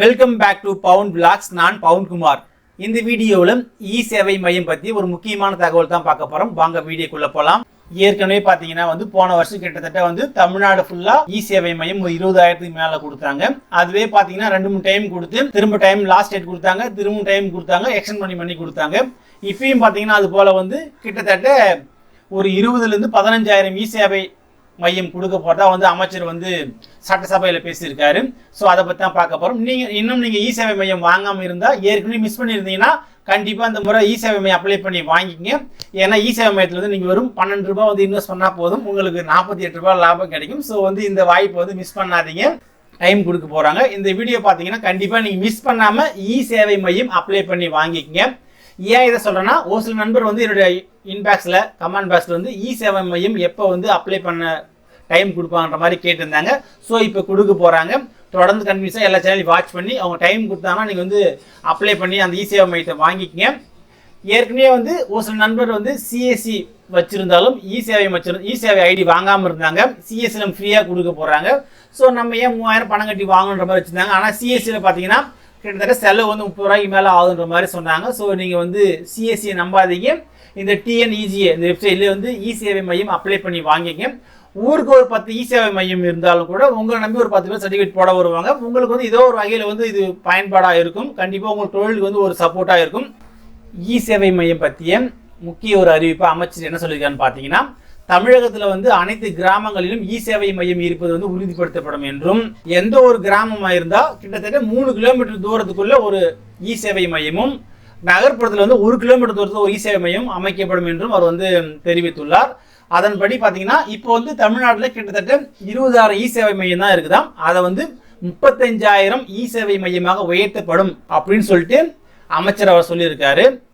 Welcome back to Pavun vlogs நான் பவுன் குமார். இந்த வீடியோவில் இ e சேவை மையம் பற்றி ஒரு முக்கியமான தகவல் தான் பார்க்க போகிறோம் வாங்க வீடியோக்குள்ளே போகலாம் ஏற்கனவே பார்த்தீங்கன்னா வந்து போன வருஷம் கிட்டத்தட்ட வந்து தமிழ்நாடு ஃபுல்லாக இ e சேவை மையம் ஒரு இருபதாயிரத்துக்கு மேலே கொடுத்தாங்க. அதுவே பார்த்தீங்கன்னா ரெண்டு மூணு டைம் கொடுத்து திரும்ப டைம் லாஸ்ட் டேட் கொடுத்தாங்க திரும்ப டைம் கொடுத்தாங்க எக்ஸ்டன் பண்ணி பண்ணி கொடுத்தாங்க. இப்பயும் பார்த்தீங்கன்னா அது போல் வந்து கிட்டத்தட்ட ஒரு இருபதுலேருந்து பதினஞ்சாயிரம் இ சேவை மையம் கொடுக்க போறதா வந்து அமைச்சர் வந்து சட்டசபையில் பேசியிருக்காரு. ஸோ அதை பற்றி தான் பார்க்க போகிறோம் நீங்கள் இன்னும் நீங்கள் இ சேவை மையம் வாங்காமல் இருந்தால் ஏற்கனவே மிஸ் பண்ணியிருந்தீங்கன்னா கண்டிப்பாக அந்த முறை இ சேவை மையம் அப்ளை பண்ணி வாங்கிக்கங்க. ஏன்னா இ சேவை மையத்தில் வந்து நீங்கள் வெறும் பன்னெண்டு ரூபாய் வந்து இன்வெஸ்ட் பண்ணால் போதும். உங்களுக்கு நாற்பத்தி எட்டு ரூபாய் லாபம் கிடைக்கும். ஸோ வந்து இந்த வாய்ப்பை வந்து மிஸ் பண்ணாதீங்க. டைம் கொடுக்க போகிறாங்க இந்த வீடியோ பார்த்தீங்கன்னா கண்டிப்பாக நீங்கள் மிஸ் பண்ணாமல் இ சேவை மையம் அப்ளை பண்ணி வாங்கிக்கங்க. ஏன் இதை சொல்கிறேன்னா ஒரு சில நண்பர் வந்து என்னுடைய இன்பாக்ஸில் கமெண்ட் பாக்ஸில் வந்து இ சேவை மையம் எப்போ வந்து அப்ளை பண்ண டைம் கொடுப்பாங்கன்ற மாதிரி கேட்டிருந்தாங்க. ஸோ இப்போ கொடுக்க போகிறாங்க தொடர்ந்து கன்வியூஸாக எல்லா சேனலையும் வாட்ச் பண்ணி அவங்க டைம் கொடுத்தாங்கன்னா நீங்கள் வந்து அப்ளை பண்ணி அந்த இ சேவை மையத்தை வாங்கிக்கங்க. ஏற்கனவே வந்து ஒரு சில நண்பர் வந்து சிஎஸ்சி வச்சுருந்தாலும் இ சேவை வச்சிரு இ சேவை ஐடி வாங்காமல் இருந்தாங்க. சிஎஸ்சியில் ஃப்ரீயாக கொடுக்க போகிறாங்க ஸோ நம்ம ஏன் மூவாயிரம் பணம் கட்டி வாங்கணுன்ற மாதிரி வச்சுருந்தாங்க. ஆனால் சிஎஸ்சியில் பார்த்தீங்கன்னா கிட்டத்தட்ட செலவு வந்து முப்பது ரூபாய்க்கு மேலே ஆகுன்ற மாதிரி சொன்னாங்க. ஸோ நீங்கள் வந்து சிஎஸ்சியை நம்பாதீங்க. இந்த டிஎன்இஜிஏ இந்த வெப்சைட்லேயே வந்து இ சேவை மையம் அப்ளை பண்ணி வாங்கிங்க ஊருக்கு ஒரு பத்து இ சேவை மையம் இருந்தாலும் கூட உங்களை நம்பி ஒரு பத்து பேர் சர்டிஃபிகேட் போட வருவாங்க. உங்களுக்கு வந்து ஏதோ ஒரு வகையில் வந்து இது பயன்பாடாக இருக்கும். கண்டிப்பாக உங்கள் தொழிலுக்கு வந்து ஒரு சப்போர்ட்டாக இருக்கும். இ சேவை மையம் பற்றிய முக்கிய ஒரு அறிவிப்பை அமைச்சர் என்ன சொல்லியிருக்கான்னு பார்த்தீங்கன்னா தமிழகத்தில் வந்து அனைத்து கிராமங்களிலும் இ சேவை மையம் இருப்பது வந்து உறுதிப்படுத்தப்படும் என்றும் எந்த ஒரு கிராமமாக இருந்தால் கிட்டத்தட்ட மூணு கிலோமீட்டர் தூரத்துக்குள்ள ஒரு இ சேவை மையமும் நகர்ப்புறத்தில் வந்து ஒரு கிலோமீட்டர் தூரத்தில் ஒரு இ சேவை மையம் அமைக்கப்படும் என்றும் அவர் வந்து தெரிவித்துள்ளார். அதன்படி பார்த்தீங்கன்னா இப்போ வந்து தமிழ்நாட்டில் கிட்டத்தட்ட இருபதாயிரம் இ சேவை மையம் தான் இருக்குதாம் அதை வந்து முப்பத்தஞ்சாயிரம் இ சேவை மையமாக உயர்த்தப்படும் அப்படின்னு சொல்லிட்டு அமைச்சர் அவர் சொல்லியிருக்காரு.